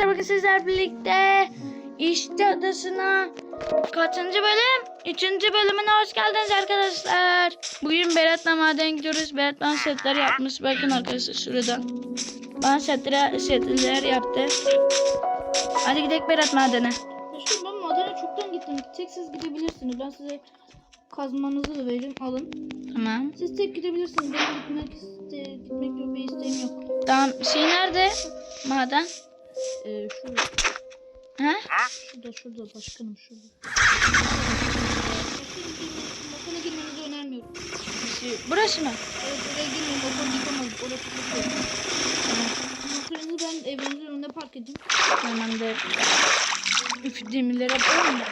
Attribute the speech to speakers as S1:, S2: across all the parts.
S1: arkadaşlar bakın sizler birlikte işte adasına kaçıncı bölüm? Üçüncü bölümüne hoş geldiniz arkadaşlar. Bugün Berat'la maden gidiyoruz. Berat bana setler yapmış. Bakın arkadaşlar şurada. Bana setler, setler yaptı. Hadi gidelim Berat madene.
S2: Aşkım ben madene çoktan gittim. Tek siz gidebilirsiniz. Ben size kazmanızı da veririm. Alın.
S1: Tamam.
S2: Siz tek gidebilirsiniz. Benim gitmek, iste, gitmek gibi bir isteğim yok.
S1: Tamam. Şey nerede? Maden.
S2: Ee, şurada,
S1: Ha?
S2: şurada, şurada. Başkanım şurada. Makine girmenizi önermiyorum.
S1: Şey, Burası mı?
S2: Evet, oraya girmeyin. Motor yıkamadık. Orası çok kötü. Motorunuzu ben evinizin önünde park edeyim.
S1: Tamamdır. Üf demirlere bakma.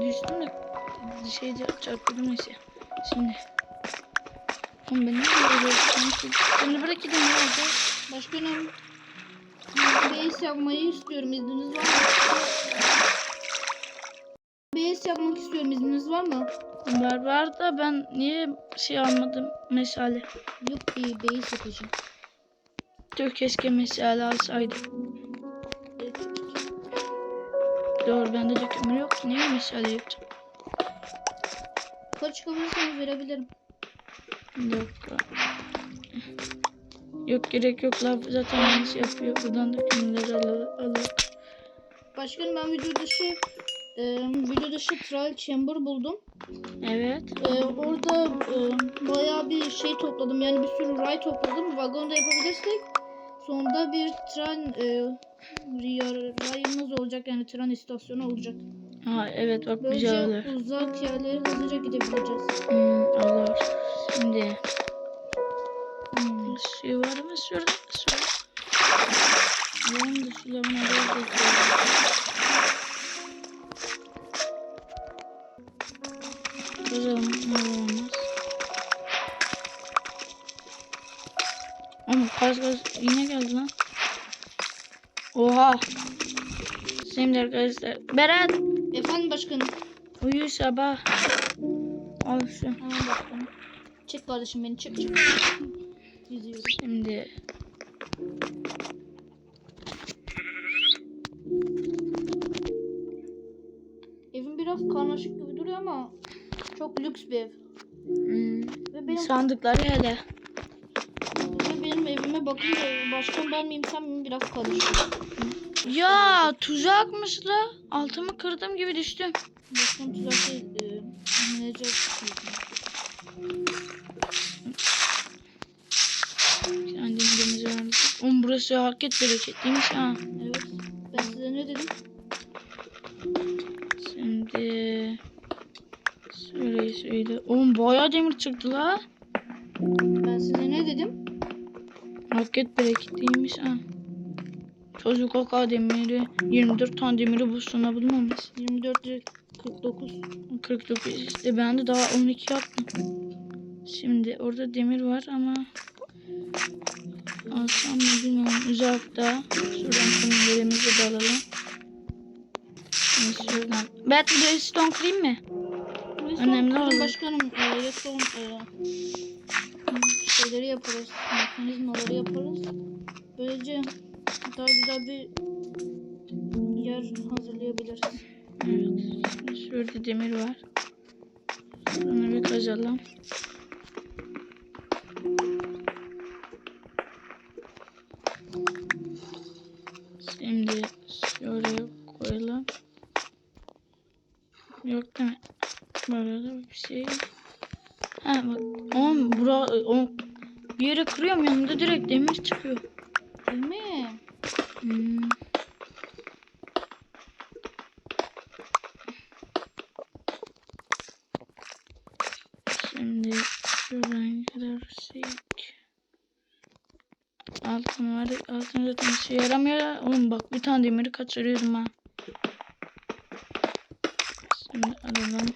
S1: Düştüm de şeyde çarpıldım neyse. Şimdi. Oğlum ben ne yapıyorum? Şimdi bırak gidin ne oldu?
S2: Başkanım. Base yapmayı istiyorum. İzniniz var mı? Base yapmak istiyorum. İzniniz var mı?
S1: Var var da ben niye şey almadım meşale?
S2: Yok ki base yapacağım.
S1: Tüh keşke meşale alsaydım. Doğru bende de kömür yok niye meşale yapacağım?
S2: Yukarı çıkabilirseniz verebilirim.
S1: Yok. Yok gerek yok lav zaten yanlış yapıyor. Buradan da kömürleri alır. alır.
S2: Başkanım ben video dışı e, video dışı trial chamber buldum.
S1: Evet.
S2: E, orada e, bayağı bir şey topladım. Yani bir sürü ray topladım. Vagon da yapabilirsek sonunda bir tren e, ray- rayımız olacak. Yani tren istasyonu olacak.
S1: Ha evet bak güzel olur.
S2: Böylece uzak yerlere hızlıca gidebileceğiz.
S1: Hmm, olur. Şimdi su var mı şurada? Su. Alalım da sularını alıyoruz. Kazalım ne olmaz. Ama kaz kaz yine geldi lan. Oha. Şimdi arkadaşlar. Berat.
S2: Efendim başkanım.
S1: Uyu sabah. Al şu.
S2: Tamam başkanım. Çek kardeşim beni çek çek. Yüzüyorum.
S1: Şimdi
S2: Evim biraz karmaşık gibi duruyor ama çok lüks bir ev.
S1: hmm,
S2: Ve benim,
S1: sandıkları hele.
S2: ve benim evime bakınca başkan ben miyim sen miyim biraz karışıyor.
S1: Ya tuzakmış la. Altımı kırdım gibi düştüm.
S2: Başkan tuzak değil. E, menajer.
S1: Burası hareket bereketliymiş ha.
S2: Evet. Ben size ne dedim?
S1: Şimdi söyle söyle. Oğlum bayağı demir çıktı la.
S2: Ben size ne dedim?
S1: Hareket bereketliymiş ha. Çocuk kaka demiri 24 tane demiri bu sona bulmamış.
S2: 24 lira 49.
S1: 49 işte ben de daha 12 yaptım. Şimdi orada demir var ama alsam mı bilmiyorum. Uzakta. Şuradan kumlarımızı da alalım. Şimdi şuradan. Ben bir de stone kırayım mı? Önemli olan-
S2: Başkanım e, son e, şeyleri yaparız. Mekanizmaları yaparız. Böylece daha güzel bir yer hazırlayabiliriz.
S1: Evet. Şurada demir var. Onu bir kazalım. Şimdi şuraya koyalım. Yok değil mi? Burada bir şey. Ha bak. Oğlum bura, o, bir yere kırıyorum yanında direkt demir çıkıyor.
S2: Değil mi?
S1: Hmm. Şimdi şuradan gidersek. Altın var. Altın zaten işe yaramıyor. Oğlum bak bir tane demiri kaçırıyorum ha. Şimdi alalım.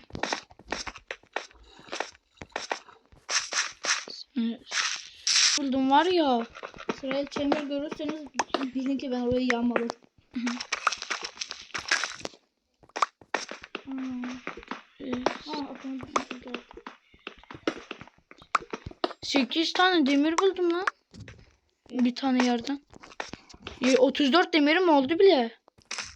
S1: Şimdi buldum var ya.
S2: Sırayla chamber görürseniz bilin ki ben orayı yağmaladım. Hmm. Geldi.
S1: 8 tane demir buldum lan. Bir tane yerden. Y- 34 demirim oldu bile.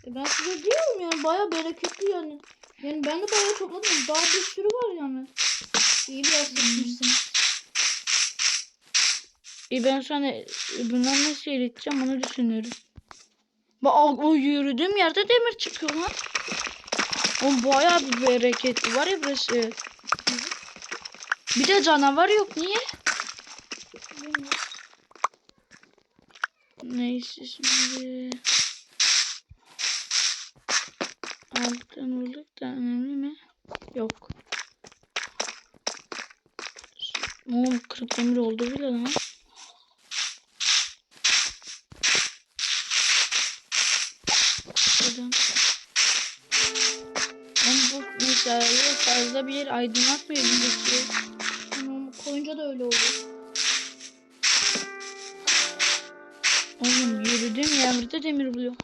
S2: E ben size diyorum yani baya bereketli yani. Yani ben de bayağı topladım. Daha bir sürü var yani. İyi biraz seçmişsiniz.
S1: E ben sonra e, bundan nasıl eriteceğim onu düşünüyorum. Bak o, o yürüdüğüm yerde demir çıkıyor lan. O bayağı bir bereketli var ya burası. Bir de canavar yok niye?
S2: Bilmiyorum.
S1: Neyse şimdi. Altın olduk da önemli mi? Yok. Oo, kırık demir oldu bile lan. Şuradan. Ben bu mesela fazla bir yer aydınlatmıyor.
S2: Tamam, koyunca da öyle oldu.
S1: Yerde demir buluyor.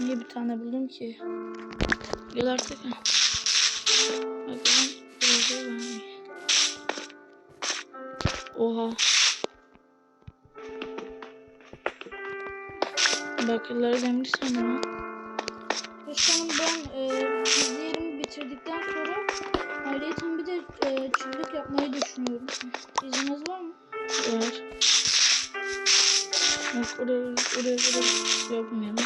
S1: Niye bir tane buldum ki? Gel artık. Oha. Bakırları demir ha.
S2: Başkanım ben e, gizli yerimi bitirdikten sonra ayrıca bir de e, çiftlik yapmayı düşünüyorum. İzniniz var mı?
S1: Var. Bak oraya, oraya, oraya yapmayalım.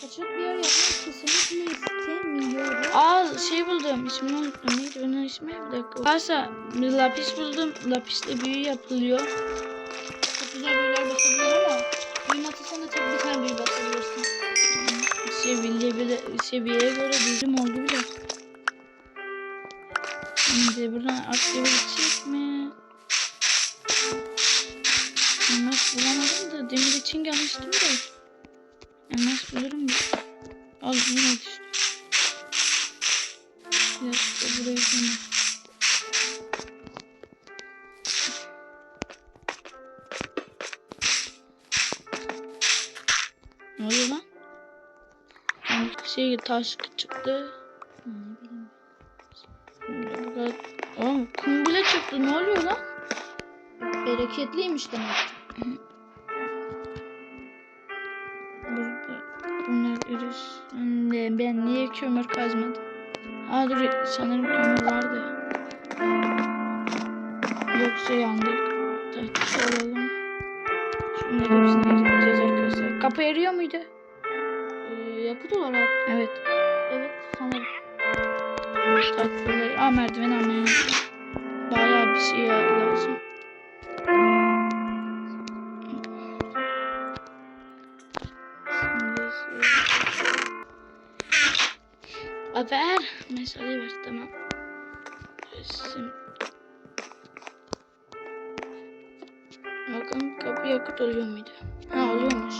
S2: Kaçak bir yer yapmayı kesinlikle istemiyorum.
S1: Aa şey buldum. İsmini unuttum. Neydi onun ismi? Bir dakika. Varsa lapis buldum. Lapisle büyü yapılıyor.
S2: Çok güzel büyüler basabiliyor ama büyü masasında tek bir tane büyü basabilirsin.
S1: Seviye bile, seviyeye göre büyüdüm oldu bile. Şimdi buradan aktive gidecek mi? Da demir için gelmiştim de. Elmas bulurum da. Al yine düştü. Bir dakika buraya koyayım. Ne oluyor lan? Şey taş çıktı. Kadar. Oğlum kum bile çıktı. Ne oluyor lan?
S2: Bereketliymiş demek.
S1: Dur sanırım kömür vardı. Yoksa yandık. Tahta alalım. Şunları hepsini eriteceğiz arkadaşlar. Kapı eriyor muydu? Haber. Mesele ver tamam. Resim. Bakalım kapı yakıt oluyor muydu? Ha oluyormuş.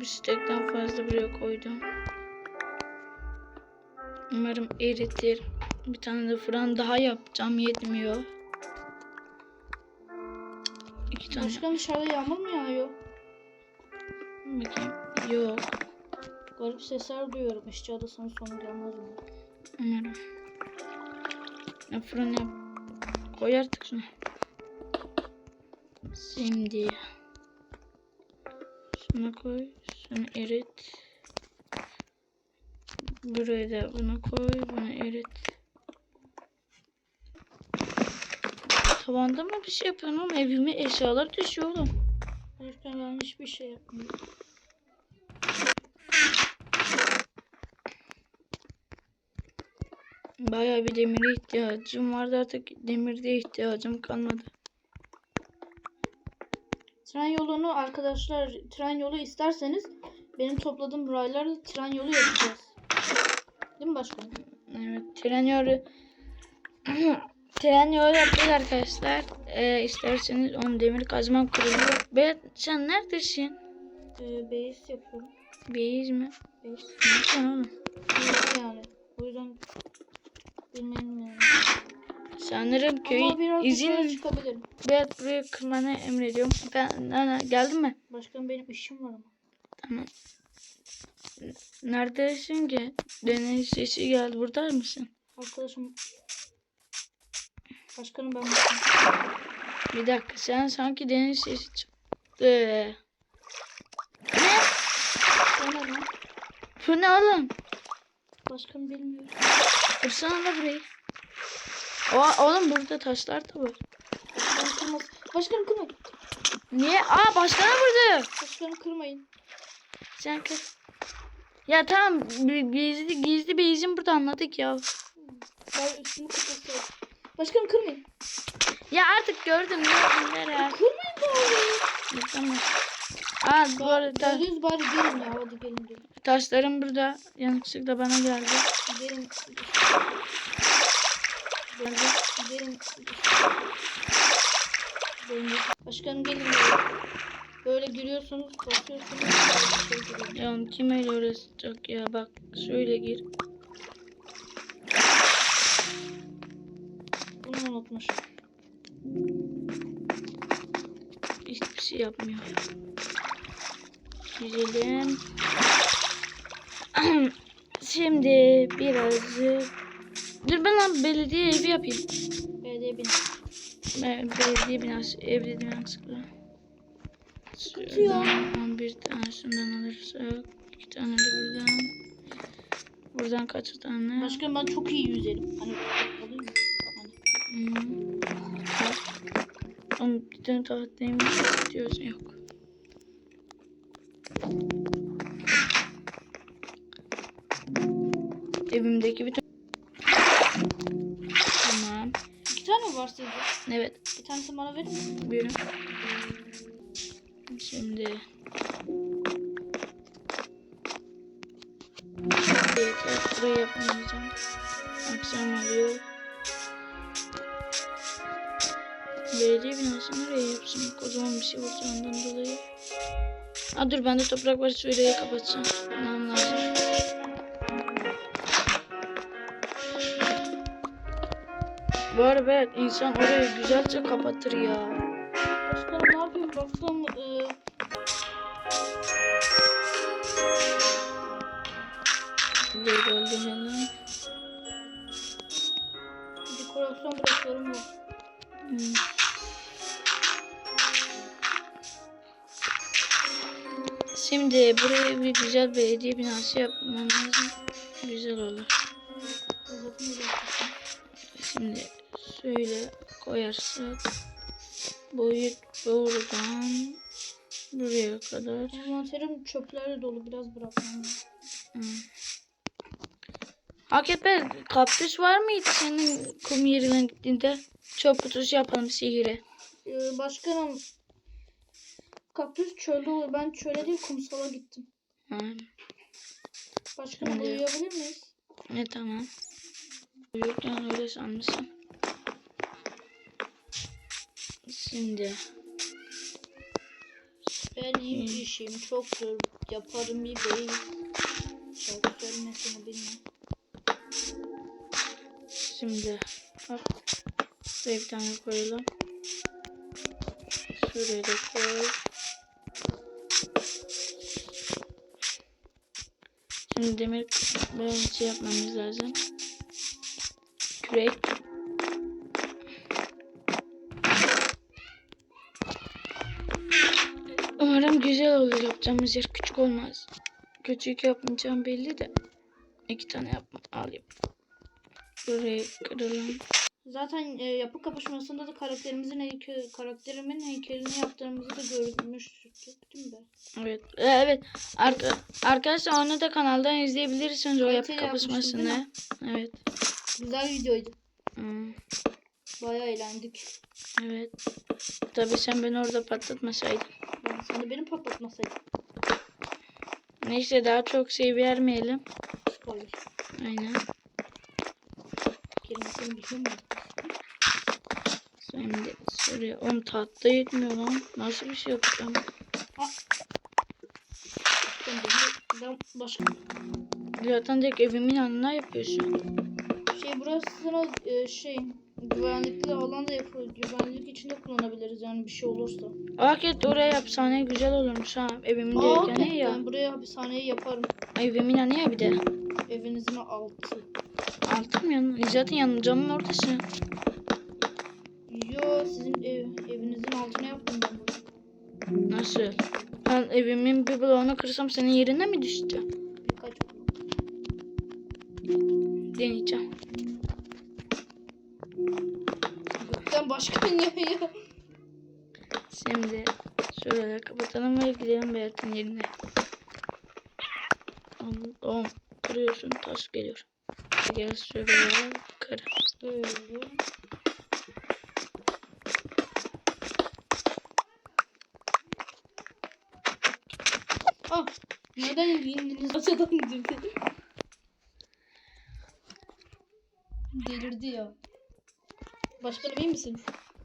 S1: Bir stekten fazla buraya koydum. Umarım eritir. Bir tane de fırın daha yapacağım yetmiyor. İki tane.
S2: Başkan dışarıda yağmur mu yağıyor?
S1: Bakayım. Yok.
S2: Garip sesler duyuyorum. İşçi adasının sonu gelmez mi?
S1: Umarım. Ya fırın yap. Koy artık şunu. Şimdi. Şunu koy. Şunu erit. Buraya da bunu koy. Bunu erit. Tavanda mı bir şey yapıyorum oğlum? Evime eşyalar düşüyor oğlum.
S2: Başkan ben hiçbir şey yapmıyorum.
S1: Bayağı bir demire ihtiyacım vardı artık demirde ihtiyacım kalmadı.
S2: Tren yolunu arkadaşlar tren yolu isterseniz benim topladığım raylarla tren yolu yapacağız. Değil mi başkanım?
S1: Evet tren yolu tren yolu yapacağız arkadaşlar. Ee, isterseniz on demir kazmam kırılıyor. Ben sen neredesin?
S2: Ee, base yapıyorum.
S1: Beyiz mi?
S2: Base.
S1: Nereden oğlum?
S2: Base yani. O yüzden bilmem yani.
S1: Sanırım köy izin
S2: çıkabilirim.
S1: ben buraya kırmanı emrediyorum. Ben ana, geldin mi?
S2: Başkanım benim işim var ama.
S1: Tamam. Neredesin ki? Deniz sesi geldi. Burada mısın?
S2: Arkadaşım Başkanım ben bakayım.
S1: Bir dakika sen sanki deniz sesi çıktı. Ne? Bu ne oğlum?
S2: Başkanım bilmiyorum.
S1: Kırsana da burayı. Oha, oğlum burada taşlar da var.
S2: Başkanım kırmaz. Başkanım kırmayın.
S1: Niye? Aa başkana vurdu.
S2: Başkanım kırmayın.
S1: Sen kır. Ya tamam gizli gizli bir izin burada anladık ya.
S2: Ben üstümü kapatıyor. Başkanım kırmayın.
S1: Ya artık gördüm gördüm nereye?
S2: Kırmayın bari.
S1: Ya, Tamam. Aa bu arada
S2: Gördünüz bari gelin ya. Hadi gelin gelin.
S1: taşlarım burada yanlışlıkla bana geldi.
S2: Gelin. Gelin. Gelin. Başkanım gelin böyle. Giriyorsunuz. Böyle şey.
S1: Ya kim öyle uğraşacak ya bak şöyle gir.
S2: Bunu unutmuş.
S1: Hiçbir şey yapmıyor. Güzelim. Şimdi birazcık Dur ben lan belediye evi yapayım.
S2: Belediye bina.
S1: Ben belediye binası evde binası.
S2: Sıkıntı yok.
S1: Şuradan 11 tane şundan alırsak. 2 tane de buradan. Buradan kaç tane?
S2: Başkanım ben çok iyi yüzerim. Hani alayım mı?
S1: Hmm. Bir tane tahtayım diyorsun yok. Evimdeki bütün...
S2: tane mi var sizde?
S1: Evet.
S2: Bir tanesini bana verin mi?
S1: Buyurun. Şimdi... Evet, burayı yapamayacağım. Akşam oluyor. Belediye binası nereye yapsın? Kocaman bir şey olacağından dolayı. Aa dur bende toprak var şurayı kapatacağım. Bulmam lazım. Arada evet, insan orayı güzelce kapatır ya.
S2: Başkanım ne yapayım? Baktım e,
S1: Burayı da öldürelim.
S2: dekorasyon bırakıyorum var.
S1: Hmm. Şimdi buraya bir güzel belediye binası yapmam lazım. Güzel olur. Şimdi şöyle koyarsak boyut buradan buraya kadar.
S2: Envanterim çöplerle dolu. Biraz bırakmam.
S1: Hmm. Hakikaten kaktüs var mıydı senin kum yerine gittiğinde? Çöp kutusu yapalım sihire.
S2: E, başkanım kaktüs çölde olur. Ben çöle değil kumsala gittim.
S1: Hmm.
S2: Başkanım
S1: Şimdi-
S2: uyuyabilir miyiz?
S1: Ne tamam. Uyurken öyle sanmışım. Şimdi
S2: Ben iyi
S1: Hmm.
S2: işim çoktur. Yaparım bir bey. Şarkı söylemesini bilmem.
S1: şimdi bak şuraya bir tane koyalım. Şuraya da koy. Şimdi demir böyle bir şey yapmamız lazım. Kürek. Umarım güzel olur yapacağımız yer küçük olmaz. Küçük yapmayacağım belli de. İki tane yapma alayım. Burayı kıralım.
S2: Zaten e, yapı kapışmasında da karakterimizin heykel, karakterimin heykelini yaptığımızı da görmüştük değil mi?
S1: Evet. Ee, Evet. Arka, arkadaşlar onu da kanaldan izleyebilirsiniz o yapı kapışmasını. Evet.
S2: Güzel videoydu.
S1: Hmm,
S2: Bayağı eğlendik.
S1: evet. Tabii sen beni orada patlatmasaydın.
S2: Ben sen de beni patlatmasaydın.
S1: Neyse daha çok şey vermeyelim.
S2: Spoiler.
S1: Aynen.
S2: Kelimesini biliyor musun?
S1: Şimdi şuraya 10 tahta yetmiyor lan. Nasıl bir şey yapacağım?
S2: Ben, beni, ben başka
S1: Zaten direkt evimin yanına yapıyorsun.
S2: şey burası sana e, şey güvenlikli alan da yapıyor. Güvenlik için de kullanabiliriz yani bir şey olursa.
S1: Hakikaten oraya yapsane güzel olurmuş ha. Evimin
S2: Aa,
S1: direkt yanı
S2: hakikaten
S1: ya.
S2: buraya hapishaneyi yaparım.
S1: Evimin yanı ya bir de.
S2: Evinizin altı.
S1: Altım yanı. Zaten yanı camın ortası.
S2: Yo Aa, sizin ev, evinizin altına yaptım ben bunu.
S1: Nasıl? Ben evimin bir bloğunu kırsam senin yerine mi düşeceğim?
S2: Birkaç
S1: Deneyeceğim.
S2: Sen başka ne ya?
S1: Şimdi şöyle kapatalım ve gidelim Berat'ın yerine. Oğlum kırıyorsun taş geliyor. Gel şöyle kır.
S2: Böyle. Ah, neden indiniz aşağıdan indirdi? Delirdi ya. Başkanım iyi misiniz?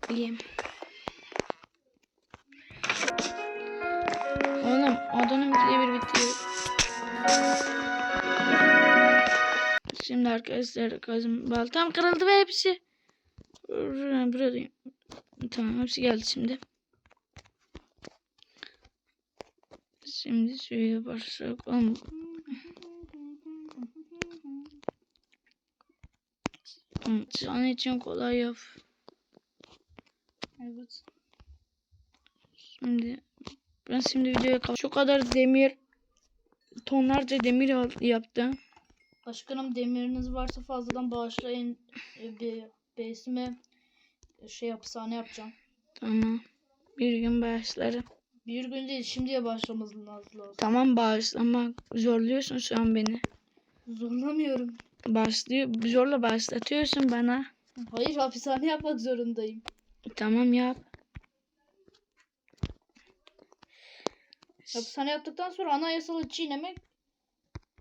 S1: İyiyim. Oğlum odanın ikide bir bitiyor. Şimdi arkadaşlar kazım baltam kırıldı ve hepsi buradayım. Tamam hepsi geldi şimdi. Şimdi şöyle yaparsak Oğlum, Sana için kolay yap.
S2: Evet.
S1: Şimdi ben şimdi videoya kal- şu kadar demir tonlarca demir yaptım.
S2: Başkanım demiriniz varsa fazladan bağışlayın. Bir besime şey hapishane yapacağım.
S1: Tamam. Bir gün bağışlarım.
S2: Bir gün değil şimdiye başlamamız lazım.
S1: Tamam bağışlamak. Zorluyorsun şu an beni.
S2: Zorlamıyorum.
S1: Başlıyor, zorla başlatıyorsun bana.
S2: Hayır hapishane yapmak zorundayım.
S1: Tamam yap.
S2: Hapishane yaptıktan sonra anayasalı çiğnemek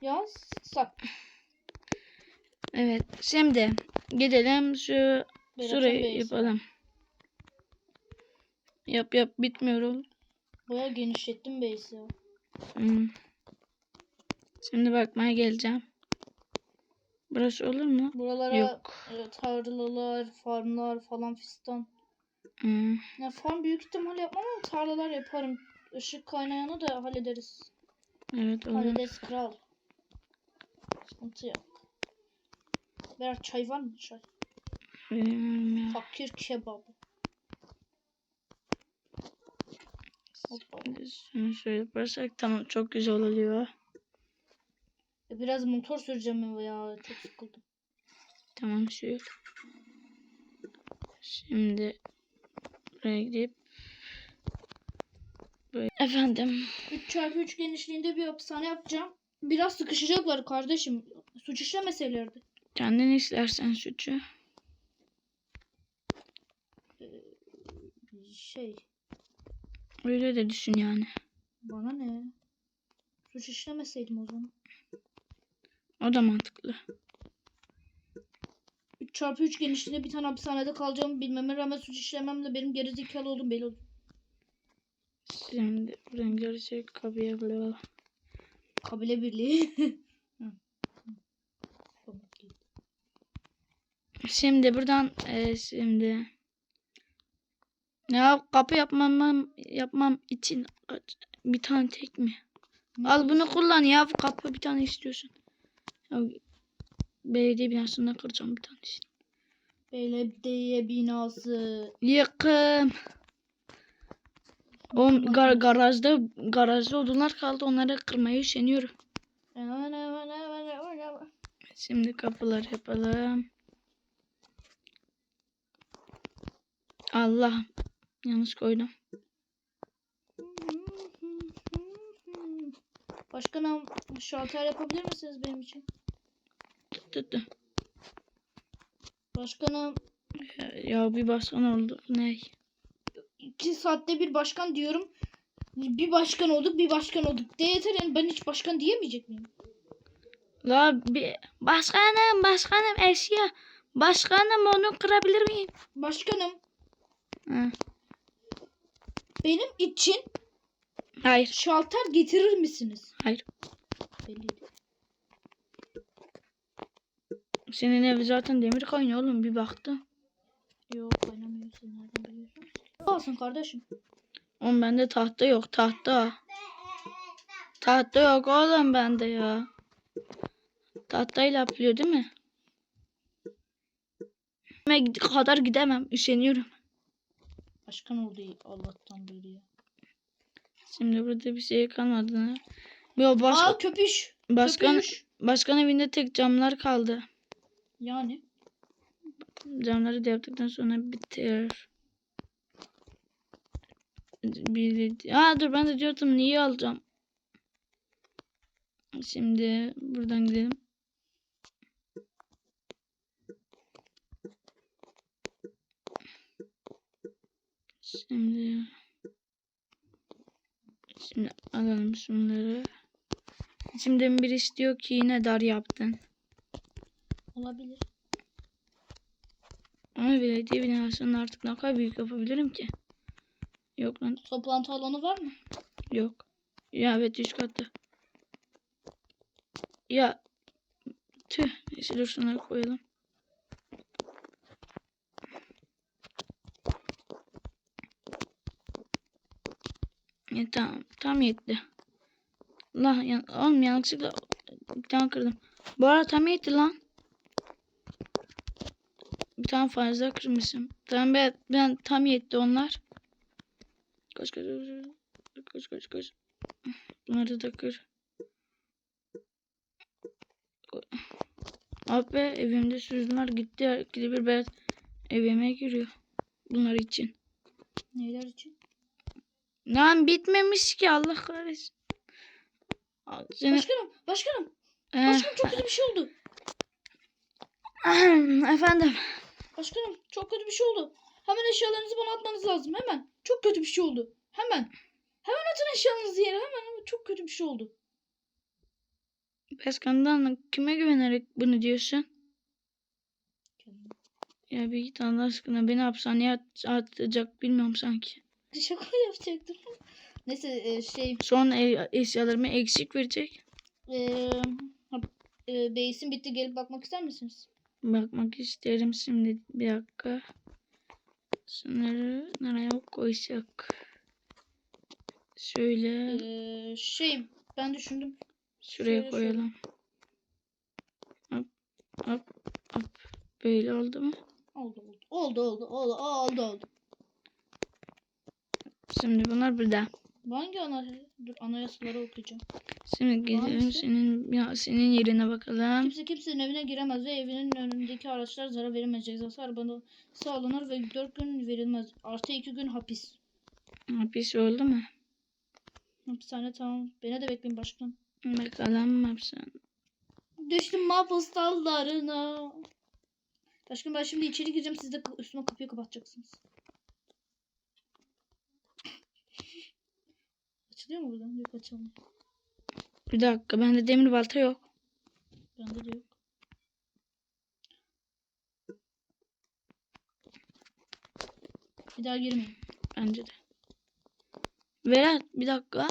S2: yasak.
S1: Evet. Şimdi gidelim şu
S2: Berat'ın
S1: şurayı yapalım. Yap yap bitmiyor oğlum.
S2: Baya genişlettim base'i.
S1: Hmm. Şimdi bakmaya geleceğim. Burası olur mu?
S2: Buralara
S1: Yok.
S2: e, tarlalar, farmlar falan fistan.
S1: Hmm.
S2: Ya farm büyük ihtimal yapmam ama tarlalar yaparım. Işık kaynayanı da hallederiz.
S1: Evet olur.
S2: Hallederiz kral. Sıkıntı yok. Berat çay var mı? Çay.
S1: Bilmiyorum ya.
S2: Fakir kebabı. Hoppa.
S1: Şunu şöyle yaparsak tamam çok güzel oluyor.
S2: Biraz motor süreceğim ya. Çok sıkıldım.
S1: Tamam şöyle. Şimdi buraya gidip böyle. Efendim
S2: 3x3 genişliğinde bir hapishane yapacağım. Biraz sıkışacaklar kardeşim. Suç işlemeselerdi.
S1: kendin istersen suçu.
S2: Şey
S1: Öyle de düşün yani.
S2: bana ne? Suç işlemeseydim o zaman.
S1: O da mantıklı.
S2: 3x3 genişliğinde bir tane hapishanede kalacağımı bilmeme rağmen suç işlememle benim gerizekalı olduğum belli oldu.
S1: Şimdi buradan böyle.
S2: Kabile birliği. Hı. Hı.
S1: Şimdi buradan e, şimdi ya kapı yapmam yapmam için bir tane tek mi? Al bunu kullan ya kapı bir tane istiyorsun. Belediye binasında kıracağım bir tanesini.
S2: Belediye binası.
S1: Yıkım. O gar garajda garajda odunlar kaldı onları kırmaya üşeniyorum. Şimdi kapılar yapalım. Allah yanlış koydum.
S2: Başkanım şalter yapabilir misiniz benim için?
S1: Tut, tut, tut.
S2: Başkanım
S1: Ya, bir baskan oldu. Ne?
S2: iki saatte bir başkan diyorum. Bir başkan olduk bir başkan olduk. De yeter yani ben hiç başkan diyemeyecek miyim?
S1: La bir başkanım başkanım eşya. Başkanım onu kırabilir miyim?
S2: Başkanım
S1: Ha,
S2: benim için
S1: Hayır.
S2: şalter getirir misiniz?
S1: Hayır.
S2: Belliydi.
S1: Senin ev zaten demir kaynıyor oğlum bir baktım.
S2: Yok kaynamıyor sen nereden biliyorsun? Olsun kardeşim.
S1: Oğlum bende tahta yok tahta. Tahta yok oğlum bende ya. Tahtayla yapılıyor değil mi? Kadar gidemem üşeniyorum.
S2: Başkan oldu Allah'tan beri ya.
S1: Şimdi burada bir şey kalmadı. Yo baş,
S2: Aa köpüş.
S1: başkan
S2: Köpüş.
S1: başkan evinde tek camlar kaldı.
S2: Yani.
S1: Camları da yaptıktan sonra biter. Bir, dur ben de diyordum niye alacağım. Şimdi buradan gidelim. Şimdi Şimdi alalım şunları. Şimdi bir istiyor ki yine dar yaptın.
S2: Olabilir.
S1: Ama belediye binasını artık ne kadar büyük yapabilirim ki? Yok lan
S2: Toplantı alanı var mı?
S1: yok. Ya evet üç katlı. Ya tüh neyse dur şunları koyalım. Ya, tamam tam yetti. Allah yan oğlum yanlışlıkla bir tane kırdım. Bu arada tam yetti lan. Bir tane fazla kırmışım. Tamam ben, ben tam yetti onlar. Koş koş koş koş koş koş. Bunları da kır. Abi evimde sürdüler gitti. Gidip bir ben evime giriyor. Bunlar için.
S2: Neyler için?
S1: Lan bitmemiş ki Allah kahretsin. Seni...
S2: Başkanım, başkanım.
S1: Ee,
S2: Başkanım çok kötü bir şey oldu.
S1: efendim.
S2: Başkanım çok kötü bir şey oldu. Hemen eşyalarınızı bana atmanız lazım. Hemen. Çok kötü bir şey oldu. Hemen. Hemen atın eşyalarınızı yere. Hemen. hemen. Çok kötü bir şey oldu.
S1: Başkandan kime güvenerek bunu diyorsun? Ya bir git Allah aşkına beni hapishaneye at- atacak bilmiyorum sanki.
S2: Şaka yapacaktım. Neyse e, şey
S1: Sonra e- eşyalarımı eksik verecek.
S2: e, e, base'in bitti gelip bakmak ister misiniz?
S1: Bakmak isterim şimdi bir dakika. Şunları nereye koysak? Şöyle
S2: E, şey ben düşündüm.
S1: şuraya
S2: şöyle,
S1: koyalım. Hop hop hop. Böyle oldu mu?
S2: Oldu oldu. Oldu oldu oldu oldu oldu.
S1: Şimdi bunlar burada.
S2: Bu Hangi ana dur anayasaları okuyacağım.
S1: Şimdi
S2: Hangisi?
S1: senin ya senin yerine bakalım.
S2: Kimse kimsenin evine giremez ve evinin önündeki araçlar zarar veremeyecek. Cezası bana sağlanır ve 4 gün verilmez. Artı 2 gün hapis.
S1: Hapis oldu mu?
S2: Hapishane tamam. Beni de bekleyin başkan.
S1: Bakalım hapishane.
S2: Düştüm mahpus dallarına. Başkan ben şimdi içeri gireceğim. Siz de üstüme kapıyı kapatacaksınız. Açılıyor mu buradan? Yok açılmıyor.
S1: Bir dakika bende demir balta yok.
S2: Bende de yok. Bir daha girmeyin.
S1: Bence de. Berat bir dakika.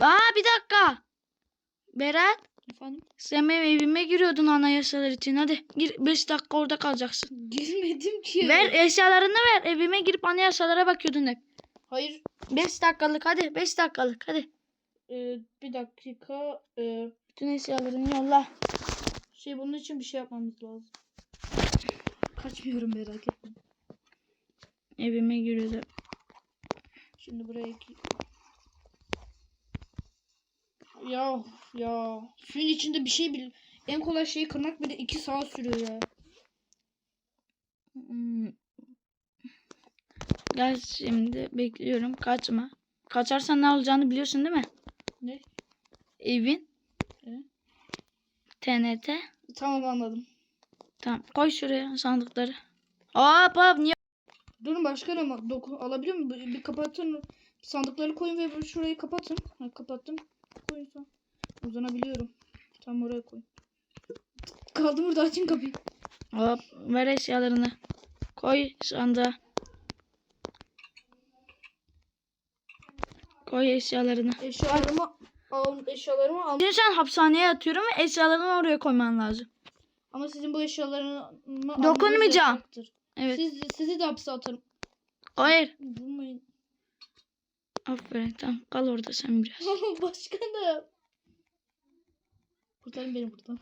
S1: Aa bir dakika. Berat
S2: Efendim?
S1: sen benim evime giriyordun anayasalar için. Hadi gir 5 dakika orada kalacaksın.
S2: Girmedim ki.
S1: Ver eşyalarını ver. Evime girip anayasalara bakıyordun hep.
S2: Hayır.
S1: 5 dakikalık hadi 5 dakikalık hadi.
S2: Ee, bir dakika. Ee,
S1: Bütün eşyalarını yolla.
S2: şey bunun için bir şey yapmamız lazım. Kaçmıyorum merak etme.
S1: Evime giriyordu.
S2: Şimdi buraya. Ya ya suyun içinde bir şey bil. En kolay şeyi kırmak bile 2 saat sürüyor ya.
S1: Hmm. Gel şimdi bekliyorum. Kaçma. Kaçarsan ne olacağını biliyorsun değil mi?
S2: Ne?
S1: Evin.
S2: Evet.
S1: TNT.
S2: Tamam anladım.
S1: Tamam. Koy şuraya sandıkları. Hop hop niye?
S2: Durun başkanım ama doku alabiliyor muyum? Bir, bir kapatın. Sandıkları koyun ve şurayı kapatın. Ha, kapattım. Koyun sen. Uzanabiliyorum. Tam oraya koy. Kaldım burada açın kapıyı.
S1: Hop ver eşyalarını. Koy sandığa. Koy eşyalarını.
S2: Eşyalarımı al, eşyalarımı al.
S1: Şimdi sen hapishaneye atıyorum ve eşyalarını oraya koyman lazım.
S2: Ama sizin bu eşyalarını
S1: Dokunmayacağım. Evet.
S2: Siz, sizi de hapse atarım.
S1: Hayır.
S2: Vurmayın.
S1: Aferin tamam kal orada sen biraz.
S2: Başkanım. Kurtarın beni buradan.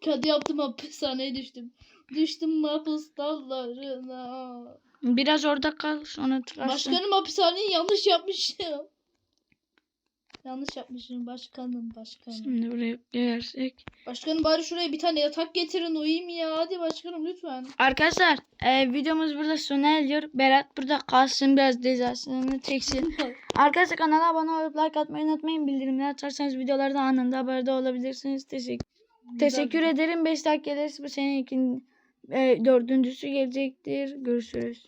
S2: Kendi yaptım hapishaneye düştüm. Düştüm mahpus dallarına.
S1: Biraz orada kal sonra çıkarsın.
S2: Başkanım hapishaneyi yanlış yapmışım. Yanlış yapmışım başkanım başkanım.
S1: Şimdi buraya gelirsek.
S2: Başkanım bari şuraya bir tane yatak getirin uyuyayım ya. Hadi başkanım lütfen.
S1: Arkadaşlar e, videomuz burada sona eriyor. Berat burada kalsın biraz cezasını çeksin. Arkadaşlar kanala abone olup like atmayı unutmayın. Bildirimleri açarsanız videolardan anında haberdar olabilirsiniz. Teşekkür, teşekkür ederim. 5 dakika gelirse bu senin ikin, e, dördüncüsü gelecektir. Görüşürüz.